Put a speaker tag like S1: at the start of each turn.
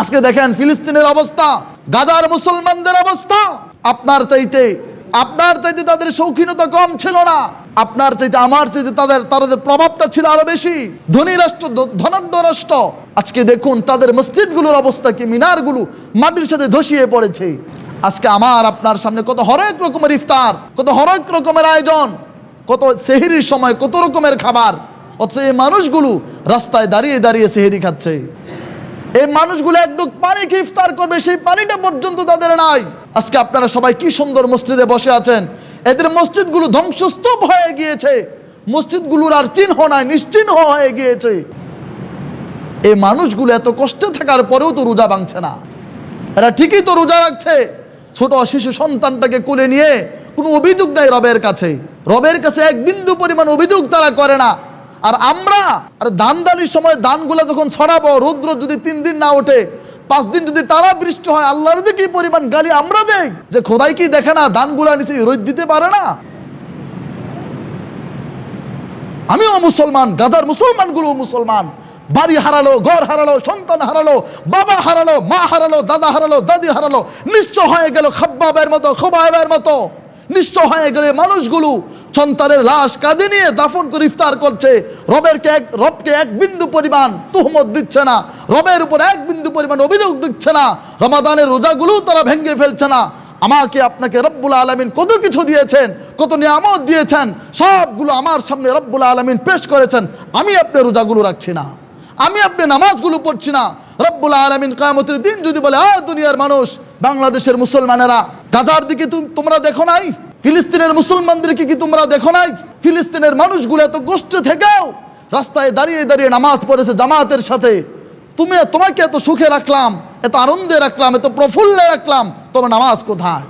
S1: আজকে দেখেন ফিলিস্তিনের অবস্থা, গাজার মুসলমানদের অবস্থা। আপনার চাইতে আপনার চাইতে তাদের শৌখিনতা কম ছিল না। আপনার চাইতে, আমার চাইতে তাদের তাদের প্রভাবটা ছিল আরও বেশি। ধনী রাষ্ট্র ধনাঢ্য রাষ্ট্র। আজকে দেখুন তাদের মসজিদগুলোর অবস্থা কি, মিনারগুলো মাটির সাথে ধসিয়ে পড়েছে। আজকে আমার আপনার সামনে কত হরেক রকমের ইফতার, কত হরেক রকমের আয়োজন, কত সেহেরির সময় কত রকমের খাবার। অথচ এই মানুষগুলো রাস্তায় দাঁড়িয়ে দাঁড়িয়ে সেহেরি খাচ্ছে। এই মানুষগুলো একদম পানি কি ইফতার করবে, সেই পানিটা পর্যন্ত তাদের নাই। আজকে আপনারা সবাই কি সুন্দর মসজিদে বসে আছেন? এদের মসজিদগুলো ধ্বংসস্তূপ হয়ে গিয়েছে। মসজিদগুলোর আর চিহ্ন নাই, নিশ্চিহ্ন হয়ে গিয়েছে। এই মানুষগুলো এত কষ্টে থাকার পরেও তো রোজা ভাঙছে না। এরা ঠিকই তো রোজা রাখছে। ছোট শিশু সন্তানটাকে কোলে নিয়ে কোনো অভিযোগ নাই রবের কাছে। রবের কাছে এক বিন্দু পরিমাণ অভিযোগ তারা করে না। আর আমরা, আর দান দানির সময় দানগুলো যখন ছড়াবো, রৌদ্র যদি তিন দিন না ওঠে, পাঁচ দিন যদি তারা বৃষ্টি হয়, আল্লাহর যে কি পরিমাণ গালি আমরা দেই, যে খোদাই কি দেখে না দানগুলা নিচে রোদ দিতে পারে না? আমিও মুসলমান, গাজার মুসলমানগুলো মুসলমান। বাড়ি হারালো, ঘর হারালো, সন্তান হারালো, বাবা হারালো, মা হারালো, দাদা হারালো, দাদি হারালো নিশ্চয় হয়ে গেল খাব্বাবের মতো, খোবাবের মতো। নিশ্চয় হয়ে গেলে মানুষগুলো। সন্তানের লাশ কাঁধে নিয়ে দাফন করে ইফতার করছে। রবেরকে এক রবকে এক বিন্দু পরিমাণ তুহমত দিচ্ছে না। রবের উপর এক বিন্দু পরিমাণ অভিযোগ দিচ্ছে না। রমাদানের রোজাগুলো তারা ভেঙে ফেলছে না। আমাকে আপনাকে রব্বুল আলমিন কত কিছু দিয়েছেন, কত নিয়ামত দিয়েছেন, সবগুলো আমার সামনে রব্বুল আলমিন পেশ করেছেন। আমি আপনি রোজাগুলো রাখছি না। আমি আপনি নামাজগুলো পড়ছি না। রব্বুল আলমিন কায়ামতের দিন যদি বলে, আ দুনিয়ার মানুষ, বাংলাদেশের মুসলমানেরা, গাজার দিকে তুম- তোমরা দেখো নাই? ফিলিস্তিনের মুসলমানদেরকে কি তোমরা দেখো নাই? ফিলিস্তিনের মানুষগুলো এত গোষ্ঠী থেকেও রাস্তায় দাঁড়িয়ে দাঁড়িয়ে নামাজ পড়েছে জামাতের সাথে। তুমি তোমাকে এত সুখে রাখলাম, এত আনন্দে রাখলাম, এত প্রফুল্লে রাখলাম, তোমার নামাজ কোথায়?